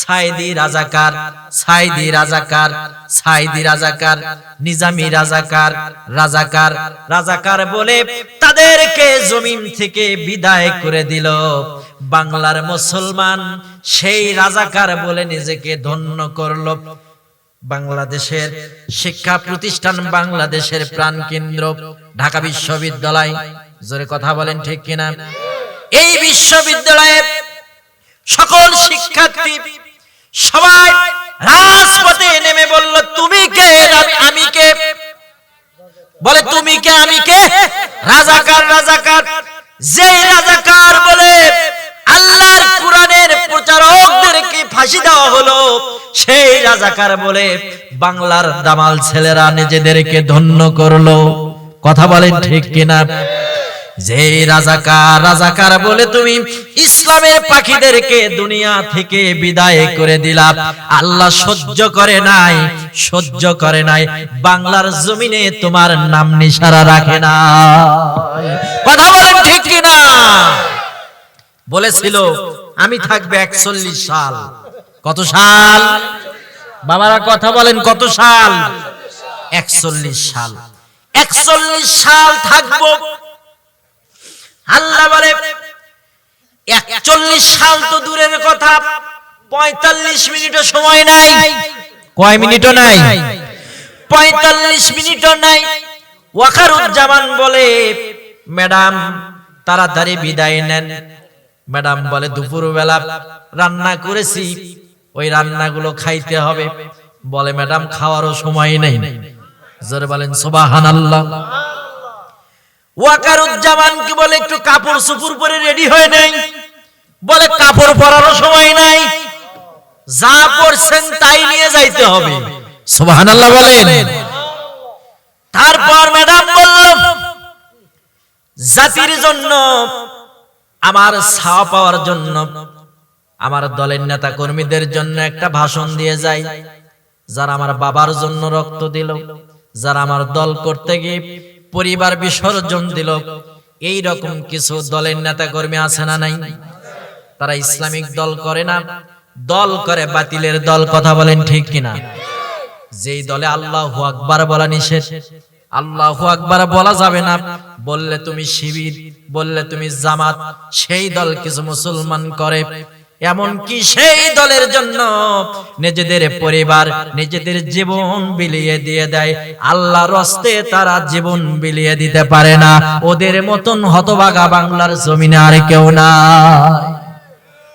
সাইদি রাজাকার সাইদি রাজাকার সাইদি রাজাকার, নিজামি রাজাকার রাজাকার রাজাকার বলে তাদেরকে জমিন থেকে বিদায় করে দিল। বাংলার মুসলমান সেই রাজাকার বলে নিজেকে ধন্য করল। বাংলাদেশের শিক্ষা প্রতিষ্ঠান বাংলাদেশের প্রাণ কেন্দ্র ঢাকা বিশ্ববিদ্যালয়। জোরে কথা বলেন ঠিক কিনা? এই বিশ্ববিদ্যালয়ে সকল শিক্ষার্থী সবাই রাজপথে নেমে বলল তুমি কে আমি আমি কে বলে তুমি কে আমি কে রাজাকার রাজাকার, যে রাজাকার বলে আল্লাহর কোরআনের প্রচারকদেরকে ফাঁসি দেওয়া হলো, সেই রাজাকার বলে বাংলার দামাল ছেলেরা নিজেদেরকে ধন্য করল। কথা বলেন ঠিক কিনা? যে রাজাকার রাজাকার বলে তুমি ইসলামের পাখিদেরকে দুনিয়া থেকে বিদায় করে দিলাম আল্লাহ সহ্য করে নাই, সহ্য করে নাই। বাংলার জমিনে তোমার নাম নিশারা রাখে না। কথা বলেন ঠিক কিনা? বলেছিল, আমি থাকবে একচল্লিশ সাল। কত সাল? বাবারা কথা বলেন, কত সাল? একচল্লিশ সাল। একচল্লিশ সাল থাকব আল্লাহ বলে একচল্লিশ সাল তো দূরের কথা। পঁয়তাল্লিশ মিনিটও সময় নাই। কয় মিনিটও নাই? পঁয়তাল্লিশ মিনিটও নাই। ওয়াকারুজ্জামান বলে, ম্যাডাম, তাড়াতাড়ি বিদায় নেন। ম্যাডাম বলে দুপুর বেলা রান্না করেছি, ওই রান্নাগুলো খাইতে হবে। বলে, ম্যাডাম, খাওয়ারও সময় নেই। জোরে বলেন সুবাহান আল্লাহ ওয়াকারুজ্জামান কি বলে, একটু কাপড় সুপুর পরে রেডি হয়ে নেই। পরারও সময় নাই। যা পরছেন তাই নিয়ে যাইতে হবে। সুবহানাল্লাহ বলেন। তারপর ম্যাডাম বলল জাতির জন্য আমার ছাওয়া পাওয়ার জন্য আমার দলের নেতা কর্মীদের জন্য একটা ভাষণ দিয়ে যাই। যারা আমার বাবার জন্য রক্ত দিল যারা আমার দল করতে গিয়ে পরিবার বিসর্জন দিল এই রকম কিছু দলের নেতা কর্মী আছে না নাই? তারা ইসলামিক দল করে না? দল করে বাতিলের দল, কথা বলেন ঠিক কিনা? যেই দলে আল্লাহ আকবার বলা নিষেধ, আল্লাহ আকবার বলা যাবে না। বললে তুমি শিবির, বললে তুমি জামাত, সেই দল কিছু মুসলমান করে। এমনকি সেই দলের জন্য নিজেদের পরিবার, নিজেদের জীবন বিলিয়ে দিয়ে দেয়। আল্লাহ রস্তে তারা জীবন বিলিয়ে দিতে পারে না। ওদের মতন হতভাগা বাংলার জমিনে আর কেউ নাই।